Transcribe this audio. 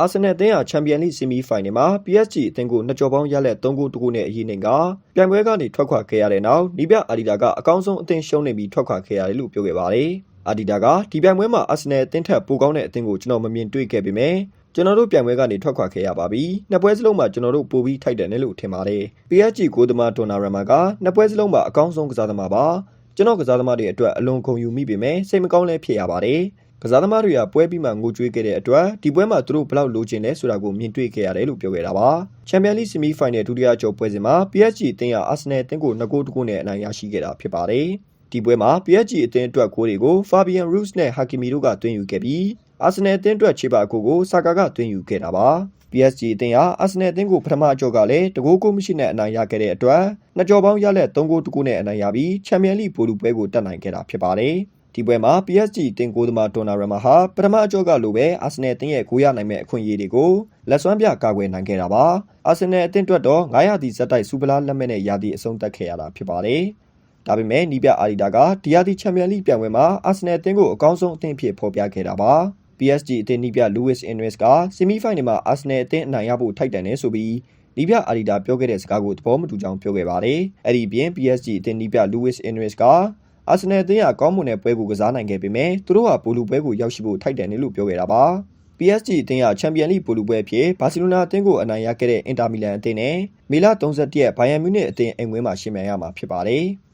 အာဆင်နယ်အသင်းဟာချန်ပီယံလိဆီမီဖိုင်နယ်မှာ PSG အသင်းကိုနှစ်ကြော်ပေါင်းရလက်3ဂိုးတကူနဲ့အရေးနိုင်ကပြိုင်ပွဲကနေထွက်ခွာခဲ့ရတဲ့နောက်နီးပြအာဒီတာကအကောင်းဆုံးအသင်းရှုံးနေပြီးထွက်ခွာခဲ့ရတယ်လို့ပြောခဲ့ပါတယ်။အာဒီတာကဒီပြိုင်ပွဲမှာအာဆင်နယ်အသင်းထက်ပိုကောင်းတဲ့အသင်းကိုကျွန်တော်မမြင်တွေ့ခဲ့ပေမဲ့ကျွန်တော်တို့ပြိုင်ပွဲကနေထွက်ခွာခဲ့ရပါပြီ။နှစ်ပွဲစလုံးမှာကျွန်တော်တို့ပိုပြီးထိုက်တယ်နဲ့လို့ထင်ပါတယ်။ PSG ကိုသမားဒေါ်နာရမာကနှစ်ပွဲစလုံးမှာအကောင်းဆုံးကစားသမားပါ။ကျွန်တော်ကစားသမားတွေအတွက်အလွန်ဂုဏ်ယူမိပေမဲ့စိတ်မကောင်းလည်းဖြစ်ရပါတယ်။ ကစားသမားတွေကပွဲပြီးမှငိုကြွေးခဲ့တဲ့အတွက်ဒီပွဲမှာသူတို့ဘယ်လောက်လိုချင်လဲဆိုတာကိုမြင်တွေ့ခဲ့ရတယ်လို့ပြောခဲ့တာပါ။ချန်ပီယံလိဆီမီဖိုင်နယ်ဒုတိယကျော်ပွဲစဉ်မှာ PSG အသင်းကအာဆင်နယ်အသင်းကို2ဂိုးတကူနဲ့အနိုင်ရရှိခဲ့တာဖြစ်ပါတယ်။ဒီပွဲမှာ PSG အသင်းအတွက်ဂိုးတွေကို Fabian Ruiz နဲ့ Hakimi တို့ကသွင်းယူခဲ့ပြီးအာဆင်နယ်အသင်းအတွက်ခြေပါအကိုကိုဆာကာကသွင်းယူခဲ့တာပါ။ PSG အသင်းဟာအာဆင်နယ်အသင်းကိုပထမအကြော့ကလည်းတကိုးကိုမရှိနဲ့အနိုင်ရခဲ့တဲ့အတွက်နှစ်ကြော်ပေါင်းရလက်3ဂိုးတကူနဲ့အနိုင်ရပြီးချန်ပီယံလိဗိုလ်လုပွဲကိုတက်နိုင်ခဲ့တာဖြစ်ပါတယ်။ ဒီပွဲမှာ PSG တင်ကိုသမားဒေါ်နာရမာဟာပထမအကြော့ကလိုပဲအာဆင်နယ်အသင်းရဲ့ဂိုးရနိုင်မဲ့အခွင့်အရေးတွေကိုလက်စွမ်းပြကာကွယ်နိုင်ခဲ့တာပါ။အာဆင်နယ်အသင်းအတွက်တော့900တီဇက်တိုက်စူပလာလက်မဲ့နဲ့ရာသီအဆုံးသတ်ခဲ့ရတာဖြစ်ပါတယ်။ဒါပေမဲ့နီးပြအာဒီတာကဒီယာတီချန်ပီယံလိပြိုင်ပွဲမှာအာဆင်နယ်အသင်းကိုအကောင်းဆုံးအသင်းအဖြစ်ဖော်ပြခဲ့တာပါ။ PSG အသင်းနီးပြ Luis Enrique ကဆီမီဖိုင်နယ်မှာအာဆင်နယ်အသင်းအနိုင်ရဖို့ထိုက်တန်တယ်ဆိုပြီးနီးပြအာဒီတာပြောခဲ့တဲ့စကားကိုသဘောမတူကြောင်းပြောခဲ့ပါတယ်။အဲ့ဒီပြင် PSG အသင်းနီးပြ Luis Enrique က အာဆင်နယ်အသင်းကကောင်းမွန်တဲ့ပွဲကိုကစားနိုင်ခဲ့ပေမဲ့သူတို့ဟာပိုလူပွဲကိုရောက်ရှိဖို့ထိုက်တန်တယ်လို့ပြောခဲ့တာပါ။ PSG အသင်းကချန်ပီယံလိပိုလူပွဲအဖြစ်ဘာစီလိုနာအသင်းကိုအနိုင်ရခဲ့တဲ့အင်တာမီလန်အသင်းနဲ့မေလ31ရက်ဘိုင်ယန်မြူးနစ်အသင်းအိမ်ဝင်းမှာရှင်မြန်ရမှာဖြစ်ပါတယ်။